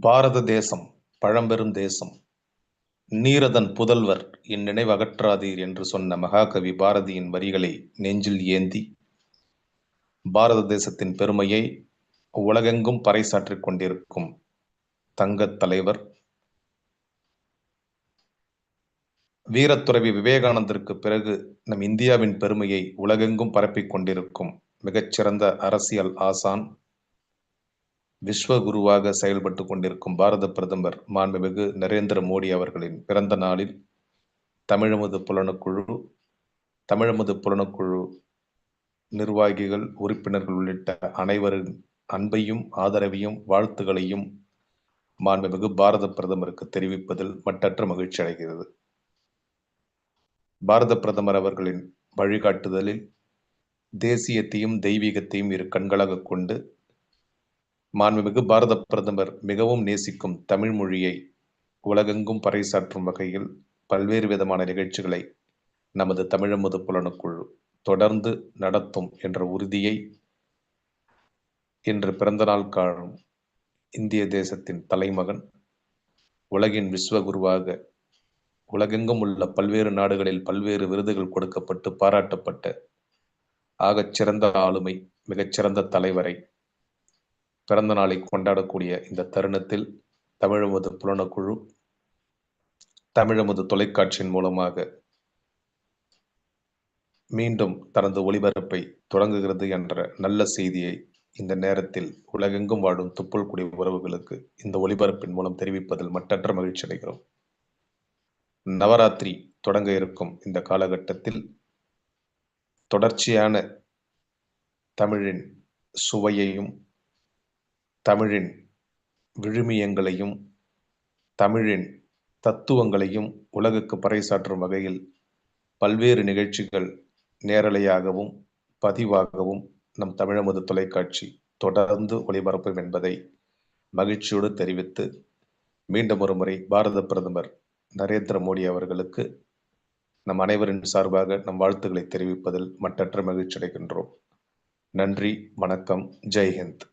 பாரத தேசம் பழம்பெரும் தேசம் நீரதன் புதல்வர் இந்நினைவு அகற்றாதீர் என்று சொன்ன மகாகவி பாரதியின் வரிகளை நெஞ்சில் ஏந்தி பாரத தேசத்தின் பெருமையை உலகெங்கும் பறைசாற்றிக் கொண்டிருக்கும் தங்கத் தலைவர் வீரத்துறவி விவேகானந்தருக்கு பிறகு நம் இந்தியாவின் பெருமையை உலகெங்கும் பரப்பிக் கொண்டிருக்கும் மிகச்சிறந்த அரசியல் ஆசான் விஸ்வகுருவாக செயல்பட்டு கொண்டிருக்கும் பாரத பிரதமர் மாண்புமிகு நரேந்திர மோடி அவர்களின் பிறந்த நாளில் தமிழமுது புலனக்குழு தமிழமுது புலனக்குழு நிர்வாகிகள் உறுப்பினர்கள் உள்ளிட்ட அனைவரின் அன்பையும் ஆதரவையும் வாழ்த்துகளையும் மாண்புமிகு பாரத பிரதமருக்கு தெரிவிப்பதில் மட்டற்ற மகிழ்ச்சி அடைகிறது. பாரத பிரதமர் அவர்களின் வழிகாட்டுதலில் தேசியத்தையும் தெய்வீகத்தையும் இரு கண்களாக கொண்டு மாண்புமிகு பாரத பிரதமர் மிகவும் நேசிக்கும் தமிழ் மொழியை உலகெங்கும் பறைசாற்றும் வகையில் பல்வேறு விதமான நிகழ்ச்சிகளை நமது தமிழமுது புலனுக்குழு தொடர்ந்து நடத்தும் என்ற உறுதியை இன்று பிறந்தநாள் காணும் இந்திய தேசத்தின் தலைமகன் உலகின் விஸ்வகுருவாக உலகெங்கும் உள்ள பல்வேறு நாடுகளில் பல்வேறு விருதுகள் கொடுக்கப்பட்டு பாராட்டப்பட்ட ஆகச் சிறந்த ஆளுமை மிகச்சிறந்த தலைவரை பிறந்த நாளை கொண்டாடக்கூடிய இந்த தருணத்தில் தமிழமது புலனக்குழு தமிழமது தொலைக்காட்சியின் மூலமாக மீண்டும் தனது ஒளிபரப்பை தொடங்குகிறது என்ற நல்ல செய்தியை இந்த நேரத்தில் உலகெங்கும் வாழும் துப்புள் குடி உறவுகளுக்கு இந்த ஒளிபரப்பின் மூலம் தெரிவிப்பதில் மட்டற்ற மகிழ்ச்சி அடைகிறோம். நவராத்திரி தொடங்க இருக்கும் இந்த காலகட்டத்தில் தொடர்ச்சியான தமிழின் சுவையையும் தமிழின் விழுமியங்களையும் தமிழின் தத்துவங்களையும் உலகுக்கு பறைசாற்றும் வகையில் பல்வேறு நிகழ்ச்சிகள் நேரலையாகவும் பதிவாகவும் நம் தமிழமது தொலைக்காட்சி தொடர்ந்து ஒளிபரப்பும் என்பதை மகிழ்ச்சியோடு தெரிவித்து மீண்டும் ஒரு முறை பாரத பிரதமர் நரேந்திர மோடி அவர்களுக்கு நம் அனைவரின் சார்பாக நம் வாழ்த்துக்களை தெரிவிப்பதில் மட்டற்ற மகிழ்ச்சி அடைகின்றோம் நன்றி வணக்கம் ஜெய்ஹிந்த்